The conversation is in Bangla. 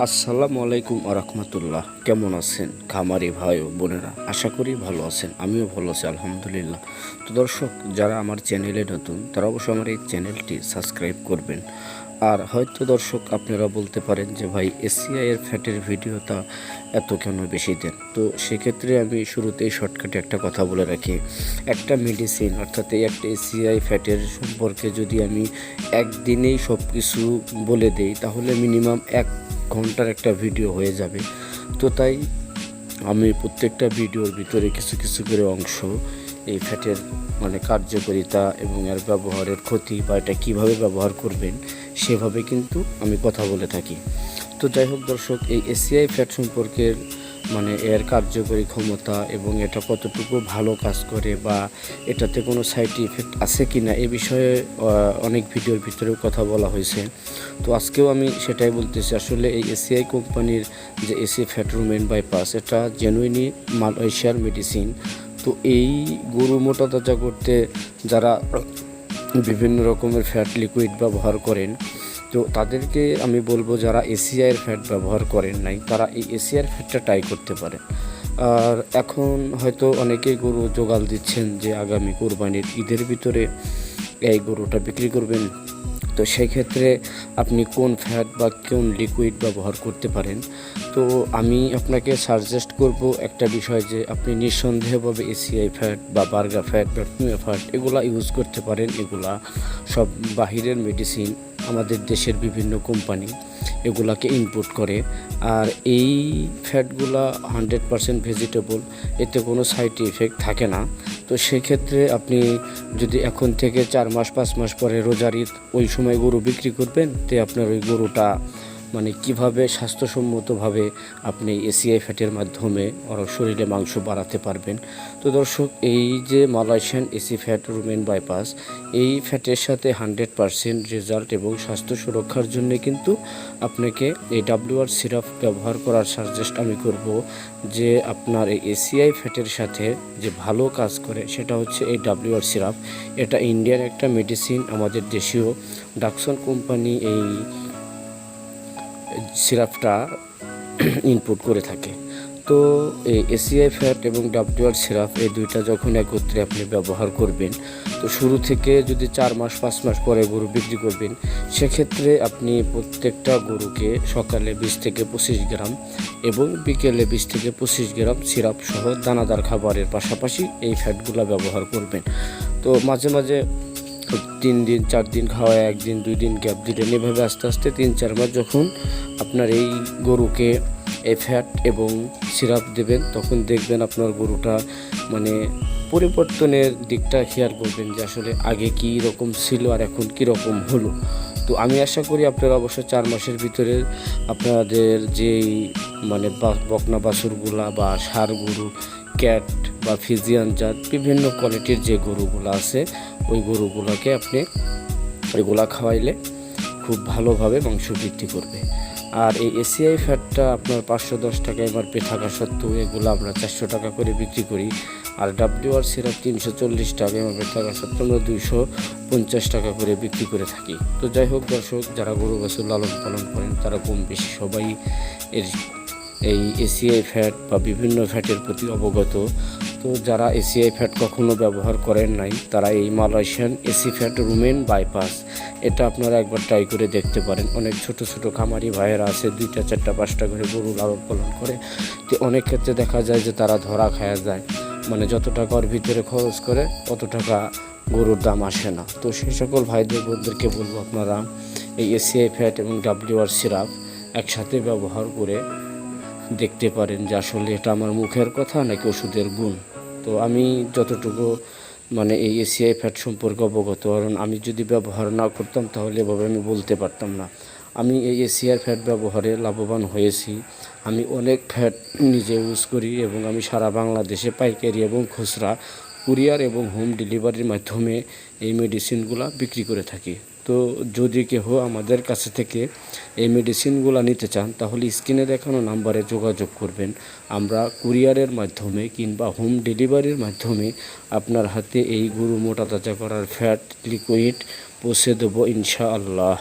আসসালামু আলাইকুম আরহামতুল্লাহ কেমন আছেন খামারি ভাই ও বোনেরা? আশা করি ভালো আছেন, আমিও ভালো আছি, আলহামদুলিল্লাহ। তো দর্শক, যারা আমার চ্যানেলে নতুন, তারা অবশ্যই আমার এই চ্যানেলটি সাবস্ক্রাইব করবেন। আর হয়তো দর্শক, আপনারা বলতে পারেন যে, ভাই, এসিআই এর ফ্যাটের ভিডিওটা এত কেন বেশি দেন? তো সেক্ষেত্রে আমি শুরুতেই শর্টকাটে একটা কথা বলে রাখি। একটা মেডিসিন অর্থাৎ এই একটা এসিআই ফ্যাটের সম্পর্কে যদি আমি একদিনেই সব কিছু বলে দেই, তাহলে মিনিমাম এক ঘণ্টার একটা ভিডিও হয়ে যাবে। তো তাই আমি প্রত্যেকটা ভিডিওর ভিতরে কিছু কিছু করে অংশ এই ফ্যাটের মানে কার্যকারিতা এবং এর ব্যবহারের ক্ষতি বা এটা কীভাবে ব্যবহার করবেন সেভাবে কিন্তু আমি কথা বলে থাকি। তো যাই হোক দর্শক, এই এসিআই ফ্যাট সম্পর্কের মানে এর কার্যকরী ক্ষমতা এবং এটা কতটুকু ভালো কাজ করে বা এটাতে কোনো সাইড ইফেক্ট আছে কি না এ বিষয়ে অনেক ভিডিওর ভিতরেও কথা বলা হয়েছে। তো আজকেও আমি সেটাই বলতেছি, আসলে এই এসিআই কোম্পানির যে এসি ফ্যাটরুমেন বাইপাস এটা জেনুইনি মালয়েশিয়ার মেডিসিন তো এই গরু মোটা তাজা করতে যারা বিভিন্ন রকমের ফ্যাট লিকুইড ব্যবহার করেন তো তাদেরকে আমি বলব যারা এসিআইয়ের ফ্যাট ব্যবহার করেন নাই, তারা এই এসিআর ফ্যাটটা ট্রাই করতে পারেন। আর এখন হয়তো অনেকেই গরু জোগাল দিচ্ছেন যে আগামী কোরবানির ঈদের ভিতরে এই গরুটা বিক্রি করবেন। তো সেই ক্ষেত্রে আপনি কোন ফ্যাট বা কোন লিকুইড ব্যবহার করতে পারেন? তো আমি আপনাকে সাজেস্ট করব একটা বিষয় যে আপনি নিঃসন্দেহভাবে এসিআই ফ্যাট বা বার্গা ফ্যাট বা ফ্যাট এগুলা ইউজ করতে পারেন। এগুলা সব বাহিরের মেডিসিন আমাদের দেশের বিভিন্ন কোম্পানি এগুলাকে ইনপুট করে। আর এই ফ্যাটগুলা হান্ড্রেড পারসেন্ট ভেজিটেবল এতে কোনো সাইড ইফেক্ট থাকে না। তো সেক্ষেত্রে আপনি যদি এখন থেকে চার মাস, পাঁচ মাস পরে রোজার ঈদ ওই সময় গরু বিক্রি করবেন, তে আপনার ওই গরুটা মানে কীভাবে স্বাস্থ্যসম্মতভাবে আপনি এসিআই ফ্যাটের মাধ্যমে শরীরে মাংস বাড়াতে পারবেন। তো দর্শক, এই যে Malaysian AC fat rumen bypass, এই ফ্যাটের সাথে হান্ড্রেড পারসেন্ট রেজাল্ট এবং স্বাস্থ্য সুরক্ষার জন্য কিন্তু আপনাকে এই ডাব্লিউআর সিরাপ ব্যবহার করার সাজেস্ট আমি করব যে আপনার এই এসিআই ফ্যাটের সাথে যে ভালো কাজ করে সেটা হচ্ছে এই ডাব্লিউআর সিরাপ। এটা ইন্ডিয়ান একটা মেডিসিন, আমাদের দেশীয়। ডাকসন কোম্পানি এই সিরাপটা ইনপুট করে থাকে। তো এই এসিআই ফ্যাট এবং ডাব্লিউআর সিরাপ এই দুইটা যখন একত্রে আপনি ব্যবহার করবেন, তো শুরু থেকে যদি চার মাস, পাঁচ মাস পরে গরু বিক্রি করবেন, সেক্ষেত্রে আপনি প্রত্যেকটা গরুকে সকালে বিশ থেকে পঁচিশ গ্রাম এবং বিকেলে বিশ থেকে পঁচিশ গ্রাম সিরাপ সহ দানাদার খাবারের পাশাপাশি এই ফ্যাটগুলো ব্যবহার করবেন। তো মাঝে মাঝে তিন দিন, চার দিন খাওয়া একদিন, দুই দিন গ্যাপ দিলেন। এভাবে আস্তে আস্তে তিন চার মাস যখন আপনার এই গরুকে এই ফ্যাট এবং সিরাপ দেবেন, তখন দেখবেন আপনার গরুটা মানে পরিবর্তনের দিকটা খেয়াল করবেন যে আসলে আগে কী রকম ছিল আর এখন কী রকম হলো। তো আমি আশা করি আপনারা অবশ্য চার মাসের ভিতরে আপনাদের যেই মানে বকনা বাছুরগুলা বা সার গরু ক্যাট বা ফিজিয়ান জাত, বিভিন্ন কোয়ালিটির যে গরুগুলো আছে ওই গরুগুলোকে আপনি এগুলা খাওয়াইলে খুব ভালোভাবে মাংস বৃদ্ধি করবে। আর এই এসিআই ফ্যাটটা আপনার পাঁচশো দশ টাকা এমআরপি থাকা সত্ত্বেও এগুলো আমরা চারশো টাকা করে বিক্রি করি। আর ডাব্লিউআর সিরাপ তিনশো চল্লিশ টাকা এমআরপি থাকা সত্ত্বেও আমরা দুইশো পঞ্চাশ টাকা করে বিক্রি করে থাকি। তো যাই হোক দর্শক, যারা গরু বাছুর লালন পালন করেন, তারা কম বেশি সবাই এর এই এসিআই ফ্যাট বা বিভিন্ন ফ্যাটের প্রতি অবগত। তো যারা এসিআই ফ্যাট কখনো ব্যবহার করেন নাই, তারা এই Malaysian AC fat rumen bypass এটা আপনারা একবার ট্রাই করে দেখতে পারেন। অনেক ছোট ছোট খামারি ভাইয়েরা আছে, দুইটা, চারটা, পাঁচটা করে গরু লালন পালন করে। তো অনেক ক্ষেত্রে দেখা যায় যে তারা ধরা খায়া যায়। মানে যত টাকা ওর ভিতরে খরচ করে, অত টাকা গরুর দাম আসে না। তো সেই সকল ভাইদের বোনদেরকে বলব আপনারা এই এসিআই ফ্যাট এবং ডাব্লিউআর সিরাপ একসাথে ব্যবহার করে দেখতে পারেন যে আসলে এটা আমার মুখের কথা নাকি ওষুধের গুণ। তো আমি যতটুকু মানে এই এসিআই ফ্যাট সম্পর্কে অবগত, কারণ আমি যদি ব্যবহার না করতাম তাহলে এভাবে আমি বলতে পারতাম না। আমি এই এসিআর ফ্যাট ব্যবহারে লাভবান হয়েছি। আমি অনেক ফ্যাট নিজে ইউজ করি এবং আমি সারা বাংলাদেশে পাইকারি এবং খুচরা, কুরিয়ার এবং হোম ডেলিভারির মাধ্যমে এই মেডিসিনগুলো বিক্রি করে থাকি। তো যদি কেহ আমাদের কাছে থেকে এই মেডিসিনগুলো নিতে চান, তাহলে স্ক্রিনে দেখানো নাম্বারে যোগাযোগ করবেন। আমরা কুরিয়ারের মাধ্যমে কিংবা হোম ডেলিভারির মাধ্যমে আপনার হাতে এই গরু মোটা তাজা করার ফ্যাট লিকুইড পৌঁছে দেবো ইনশাআল্লাহ।